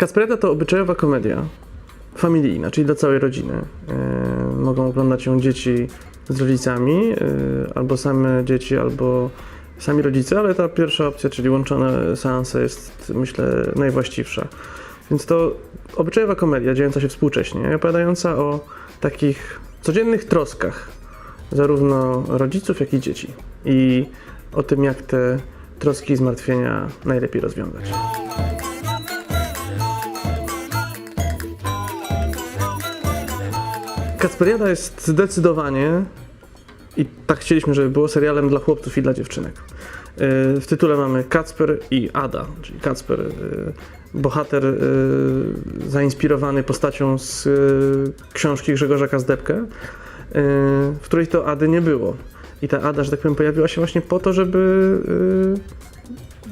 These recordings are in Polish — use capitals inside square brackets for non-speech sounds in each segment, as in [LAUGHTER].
Kacpereta to obyczajowa komedia familijna, czyli dla całej rodziny. E, mogą oglądać ją dzieci z rodzicami, e, albo same dzieci, albo sami rodzice, ale ta pierwsza opcja, czyli łączone seanse jest myślę najwłaściwsza. Więc to obyczajowa komedia dziejąca się współcześnie, opowiadająca o takich codziennych troskach zarówno rodziców, jak i dzieci. I o tym, jak te troski i zmartwienia najlepiej rozwiązać. Kacperiada jest zdecydowanie i tak chcieliśmy, żeby było serialem dla chłopców i dla dziewczynek. Yy, W tytule mamy Kacper i Ada, czyli Kacper, yy, bohater yy, zainspirowany postacią z książki Grzegorza Kazdebkę, yy, w której to Ady nie było. I ta Ada, że tak powiem, pojawiła się właśnie po to, żeby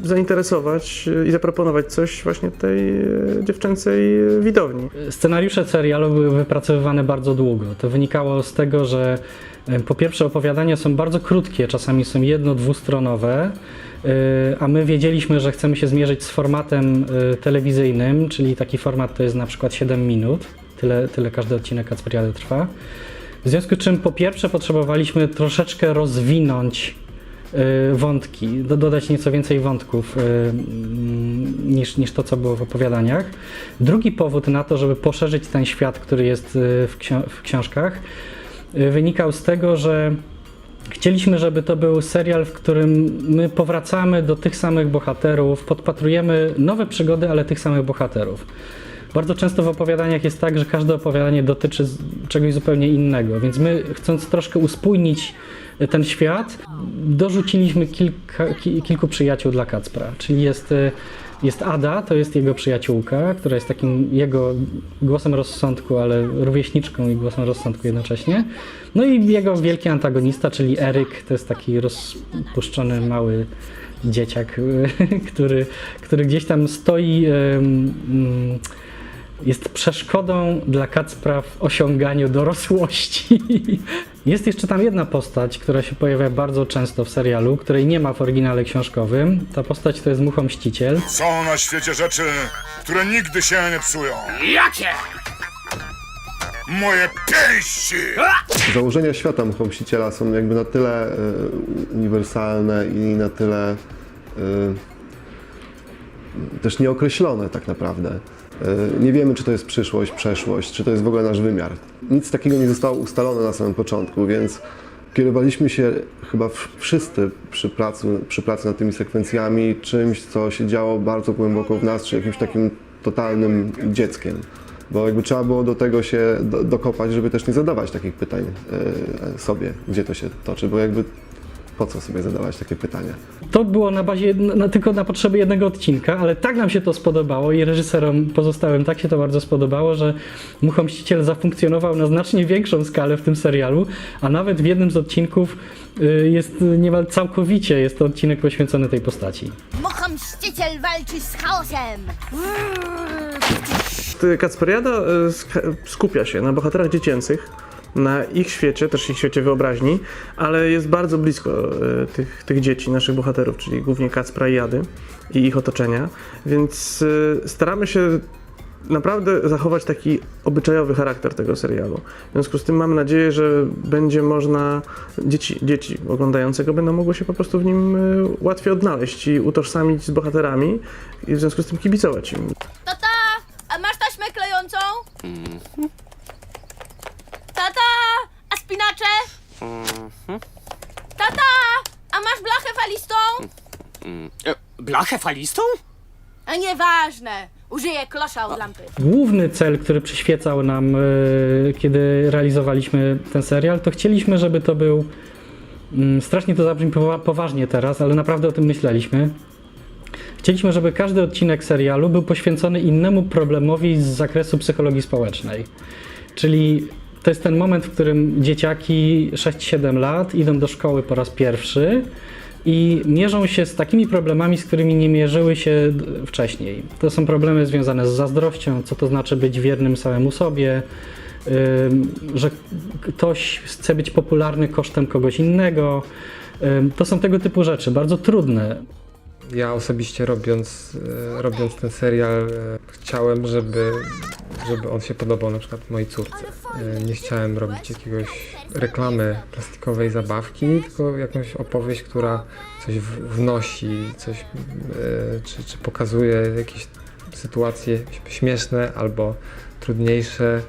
zainteresować yy, i zaproponować coś właśnie tej yy, dziewczęcej yy, widowni. Scenariusze serialu były wypracowywane bardzo długo. To wynikało z tego, że po pierwsze opowiadania są bardzo krótkie, czasami są jedno, dwustronowe, a my wiedzieliśmy, że chcemy się zmierzyć z formatem telewizyjnym, czyli taki format to jest na przykład 7 minut, tyle, tyle każdy odcinek Kacperiady trwa. W związku z czym po pierwsze potrzebowaliśmy troszeczkę rozwinąć y, wątki, do, dodać nieco więcej wątków y, mm, niż, niż to, co było w opowiadaniach. Drugi powód na to, żeby poszerzyć ten świat, który jest y, w, ksio- w książkach, y, wynikał z tego, że Chcieliśmy, żeby to był serial, w którym my powracamy do tych samych bohaterów, podpatrujemy nowe przygody, ale tych samych bohaterów. Bardzo często w opowiadaniach jest tak, że każde opowiadanie dotyczy czegoś zupełnie innego, więc my, chcąc troszkę uspójnić ten świat, dorzuciliśmy kilka, ki, kilku przyjaciół dla Kacpra. Czyli jest, e, jest Ada, to jest jego przyjaciółka, która jest takim jego głosem rozsądku, ale rówieśniczką i głosem rozsądku jednocześnie. No i jego wielki antagonista, czyli Eryk, to jest taki rozpuszczony mały dzieciak, [LAUGHS] który, który gdzieś tam stoi. mm, jest przeszkodą dla Kacpra w osiąganiu dorosłości. [LAUGHS] Jest jeszcze tam jedna postać, która się pojawia bardzo często w serialu, której nie ma w oryginale książkowym. Ta postać to jest Mucho Mściciel. Są na świecie rzeczy, które nigdy się nie psują. Jakie? Moje pięści! Założenia świata Mchomściciela są jakby na tyle e, uniwersalne i na tyle e, też nieokreślone tak naprawdę. E, Nie wiemy, czy to jest przyszłość, przeszłość, czy to jest w ogóle nasz wymiar. Nic takiego nie zostało ustalone na samym początku, więc kierowaliśmy się chyba wszyscy przy pracy, przy pracy nad tymi sekwencjami czymś, co się działo bardzo głęboko w nas, czy jakimś takim totalnym dzieckiem. Bo jakby trzeba było do tego się do, dokopać, żeby też nie zadawać takich pytań e, sobie, gdzie to się toczy, bo jakby po co sobie zadawać takie pytania. To było na bazie, na, tylko na potrzeby jednego odcinka, ale tak nam się to spodobało i reżyserom pozostałym tak się to bardzo spodobało, że Mucho Mściciel zafunkcjonował na znacznie większą skalę w tym serialu, a nawet w jednym z odcinków y, jest niemal całkowicie jest to odcinek poświęcony tej postaci. Mucha mściciel walczy z chaosem! Kacperiada sk- skupia się na bohaterach dziecięcych, na ich świecie, też ich świecie wyobraźni, ale jest bardzo blisko e, tych, tych dzieci, naszych bohaterów, czyli głównie Kacpra i Jady i ich otoczenia, więc e, staramy się naprawdę zachować taki obyczajowy charakter tego serialu. W związku z tym mam nadzieję, że będzie można, dzieci, dzieci oglądającego będą mogły się po prostu w nim e, łatwiej odnaleźć i utożsamić z bohaterami i w związku z tym kibicować im. Tata, a masz taśmę klejącą? Tata, spinacze? Tata, a masz blachę falistą? E, Blachę falistą? A nieważne, użyję klosza od lampy. Główny cel, który przyświecał nam, e, kiedy realizowaliśmy ten serial, to chcieliśmy, żeby to był. mm, Strasznie to zabrzmi powa- poważnie teraz, ale naprawdę o tym myśleliśmy. Chcieliśmy, żeby każdy odcinek serialu był poświęcony innemu problemowi z zakresu psychologii społecznej. Czyli to jest ten moment, w którym dzieciaki 6-7 lat idą do szkoły po raz pierwszy i mierzą się z takimi problemami, z którymi nie mierzyły się wcześniej. To są problemy związane z zazdrością, co to znaczy być wiernym samemu sobie, że ktoś chce być popularny kosztem kogoś innego. To są tego typu rzeczy, bardzo trudne. Ja osobiście robiąc, e, robiąc ten serial e, chciałem, żeby, żeby on się podobał na przykład mojej córce. E, Nie chciałem robić jakiegoś reklamy plastikowej zabawki, tylko jakąś opowieść, która coś wnosi, coś e, czy, czy pokazuje jakieś sytuacje śmieszne albo trudniejsze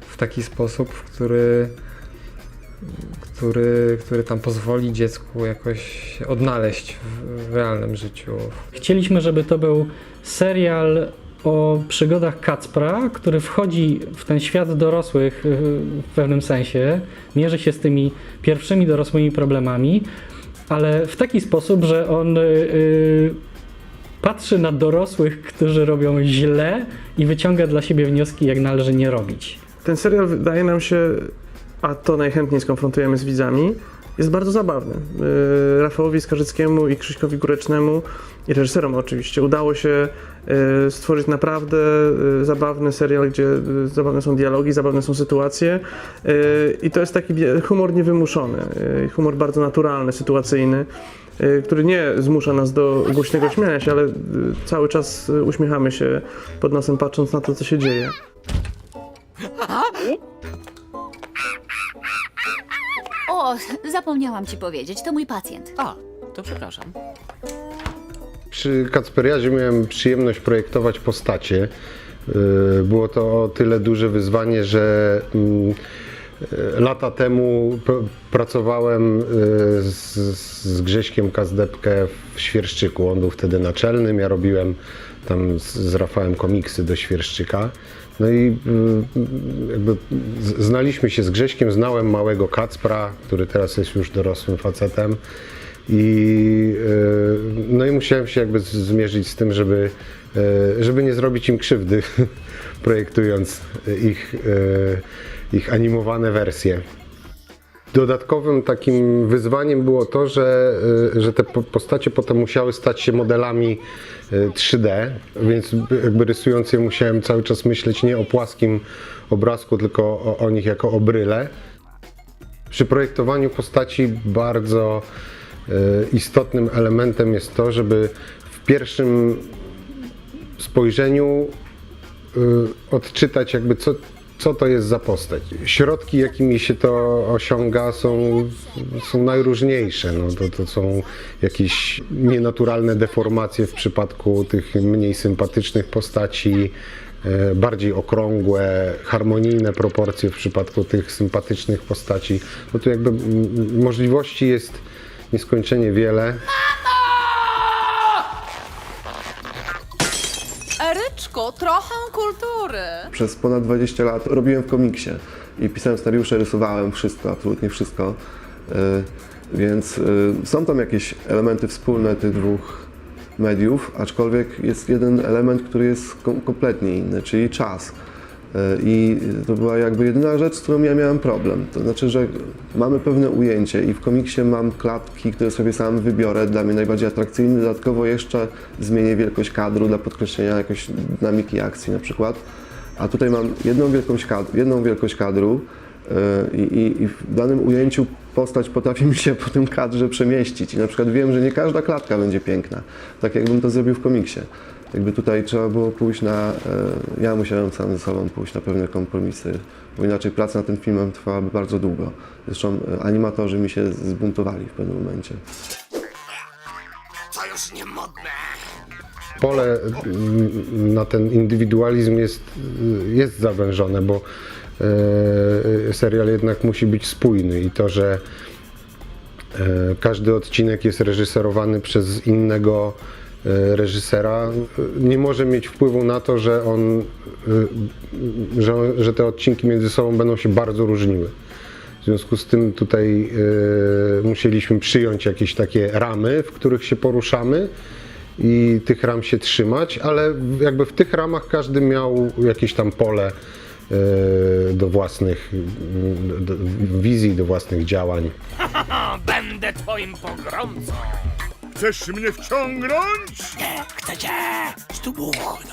w taki sposób, w który który, który tam pozwoli dziecku jakoś się odnaleźć w, w realnym życiu. Chcieliśmy, żeby to był serial o przygodach Kacpra, który wchodzi w ten świat dorosłych y, w pewnym sensie, mierzy się z tymi pierwszymi dorosłymi problemami, ale w taki sposób, że on y, y, patrzy na dorosłych, którzy robią źle i wyciąga dla siebie wnioski, jak należy nie robić. Ten serial wydaje nam się, a to najchętniej skonfrontujemy z widzami, jest bardzo zabawny. Yy, Rafałowi Skarżyckiemu i Krzyśkowi Górecznemu i reżyserom oczywiście udało się yy, stworzyć naprawdę yy, zabawny serial, gdzie zabawne są dialogi, zabawne są sytuacje i to jest taki humor niewymuszony, humor bardzo naturalny, sytuacyjny który nie zmusza nas do głośnego śmiania się, ale cały czas uśmiechamy się pod nosem patrząc na to, co się dzieje. O, [LAUGHS] zapomniałam ci powiedzieć, to mój pacjent. A, to przepraszam. Przy Kacperiadzie miałem przyjemność projektować postacie. Yy, Było to o tyle duże wyzwanie, że mm, yy, lata temu pr- pracowałem yy, z, z Grześkiem Kazdepkę w Świerszczyku. On był wtedy naczelnym, ja robiłem tam z, z Rafałem komiksy do Świerszczyka. No i yy, jakby znaliśmy się z Grześkiem, znałem małego Kacpra, który teraz jest już dorosłym facetem. I, e, no i musiałem się jakby zmierzyć z tym, żeby, e, żeby nie zrobić im krzywdy, [LAUGHS] projektując ich, ich animowane wersje. Dodatkowym takim wyzwaniem było to, że, e, że te po- postacie potem musiały stać się modelami e, 3D, więc jakby rysując je musiałem cały czas myśleć nie o płaskim obrazku, tylko o, o nich jako o bryle. Przy projektowaniu postaci bardzo e, istotnym elementem jest to, żeby w pierwszym spojrzeniu odczytać jakby co, co to jest za postać. Środki, jakimi się to osiąga są, są najróżniejsze. No, to, to są jakieś nienaturalne deformacje w przypadku tych mniej sympatycznych postaci, e, bardziej okrągłe, harmonijne proporcje w przypadku tych sympatycznych postaci. No tu jakby możliwości jest nieskończenie wiele. Kultury. Przez ponad 20 lat robiłem w komiksie i pisałem scenariusze, rysowałem wszystko, absolutnie wszystko. Y, Więc y, są tam jakieś elementy wspólne tych dwóch mediów, aczkolwiek jest jeden element, który jest kom- kompletnie inny, czyli czas. Y, I to była jakby jedyna rzecz, z którą ja miałem problem. To znaczy, że mamy pewne ujęcie i w komiksie mam klatki, które sobie sam wybiorę, dla mnie najbardziej atrakcyjny. Dodatkowo jeszcze zmienię wielkość kadru dla podkreślenia jakiejś dynamiki akcji na przykład. A tutaj mam jedną wielkość kadru, jedną wielkość kadru yy, i, i, i w danym ujęciu postać potrafi mi się po tym kadrze przemieścić. I na przykład wiem, że nie każda klatka będzie piękna, tak jakbym to zrobił w komiksie. Jakby tutaj trzeba było pójść na, yy, ja musiałem sam ze sobą pójść na pewne kompromisy, bo inaczej praca nad tym filmem trwałaby bardzo długo. Zresztą yy, animatorzy mi się zbuntowali w pewnym momencie. To już nie modne. pole na ten indywidualizm jest, jest zawężone, bo e, serial jednak musi być spójny i to, że e, każdy odcinek jest reżyserowany przez innego e, reżysera, e, nie może mieć wpływu na to, że on, e, że, że te odcinki między sobą będą się bardzo różniły. W związku z tym tutaj e, musieliśmy przyjąć jakieś takie ramy, w których się poruszamy i tych ram się trzymać, ale jakby w tych ramach każdy miał jakieś tam pole e, do własnych mm, do, wizji, do własnych działań. [LAUGHS] Będę twoim pogromcą. Chcesz mnie wciągnąć? Chcecie sztubuchnąć.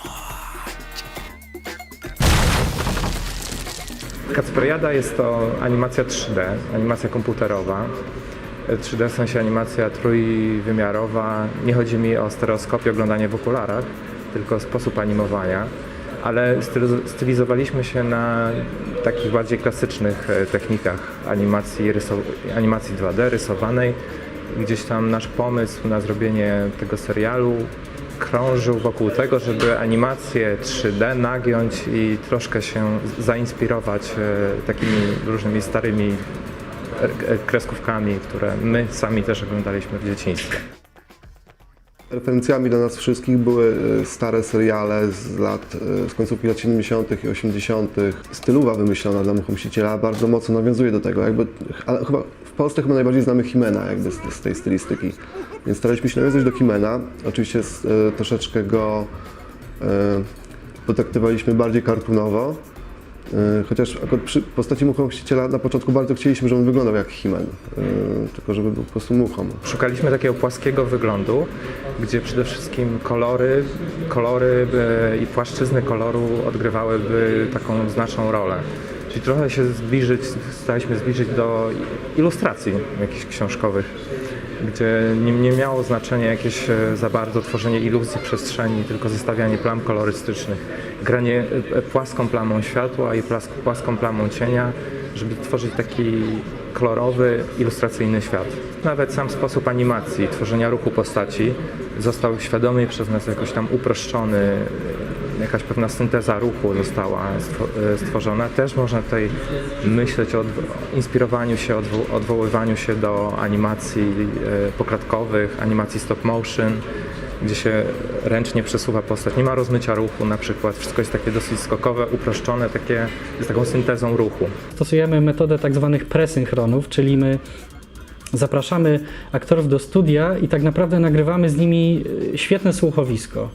Kacperiada jest to animacja 3D, animacja komputerowa. 3D w sensie animacja trójwymiarowa. Nie chodzi mi o stereoskopię, oglądanie w okularach, tylko sposób animowania. Ale styliz- stylizowaliśmy się na takich bardziej klasycznych e, technikach animacji, animacji 2D rysowanej. Gdzieś tam nasz pomysł na zrobienie tego serialu krążył wokół tego, żeby animację 3D nagiąć i troszkę się zainspirować e, takimi różnymi starymi e, kreskówkami, które my sami też oglądaliśmy w dzieciństwie. Referencjami dla nas wszystkich były e, stare seriale z lat, e, z końcówki lat 70. i 80. Stylowa wymyślona dla Muchomściciela bardzo mocno nawiązuje do tego. Jakby, ale chyba Polsce chyba najbardziej znamy Himena jakby z, z tej stylistyki. Więc staraliśmy się nawiązać do Himena. Oczywiście z, e, troszeczkę go e, potraktowaliśmy bardziej kartunowo. E, Chociaż akurat przy postaci Muchomściciela na początku bardzo chcieliśmy, żeby on wyglądał jak Himen. Tylko żeby był po prostu muchą. Szukaliśmy takiego płaskiego wyglądu, gdzie przede wszystkim kolory, kolory e, i płaszczyzny koloru odgrywałyby taką znaczną rolę. Czyli trochę się zbliżyć, staraliśmy zbliżyć do ilustracji jakichś książkowych, gdzie nie, nie miało znaczenia jakieś e, za bardzo tworzenie iluzji przestrzeni, tylko zestawianie plam kolorystycznych, granie e, płaską plamą światła i płaską plamą cienia, żeby tworzyć taki kolorowy, ilustracyjny świat. Nawet sam sposób animacji, tworzenia ruchu postaci został świadomie przez nas jakoś tam uproszczony, jakaś pewna synteza ruchu została e, stworzona. Też można tutaj myśleć o inspirowaniu się, odwo- odwoływaniu się do animacji e, poklatkowych, animacji stop motion, gdzie się ręcznie przesuwa postać. Nie ma rozmycia ruchu na przykład. Wszystko jest takie dosyć skokowe, uproszczone, takie z taką syntezą ruchu. Stosujemy metodę tak zwanych presynchronów, czyli my zapraszamy aktorów do studia i tak naprawdę nagrywamy z nimi y, świetne słuchowisko.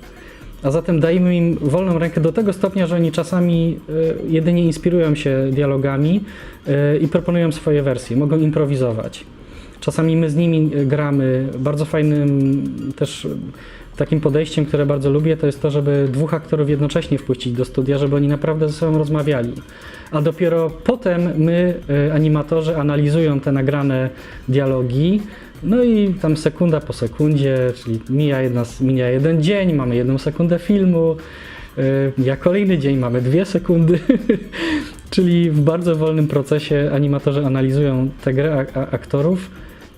A zatem dajemy im wolną rękę do tego stopnia, że oni czasami y, jedynie inspirują się dialogami y, i proponują swoje wersje, mogą improwizować. Czasami my z nimi y, gramy. Bardzo fajnym też takim podejściem, które bardzo lubię, to jest to, żeby dwóch aktorów jednocześnie wpuścić do studia, żeby oni naprawdę ze sobą rozmawiali. A dopiero potem my, y, animatorzy, analizują te nagrane dialogi. No i tam sekunda po sekundzie, czyli mija, jedna, mija jeden dzień, mamy jedną sekundę filmu, y, mija kolejny dzień, mamy dwie sekundy. [LAUGHS] czyli w bardzo wolnym procesie animatorzy analizują tę grę aktorów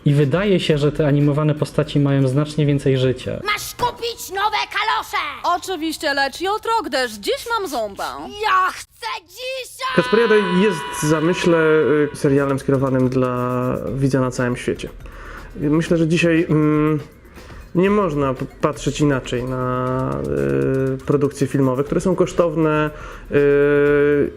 i wydaje się, że te animowane postaci mają znacznie więcej życia. Masz kupić nowe kalosze! Oczywiście, lecz jutro, gdyż dziś mam ząbę. Ja chcę dzisiaj! Kasperiada jest w zamyśle y, serialem skierowanym dla widza na całym świecie. Myślę, że dzisiaj mm, nie można patrzeć inaczej na y, produkcje filmowe, które są kosztowne y,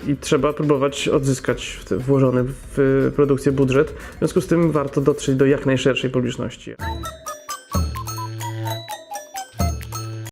i trzeba próbować odzyskać włożony w produkcję budżet. W związku z tym warto dotrzeć do jak najszerszej publiczności.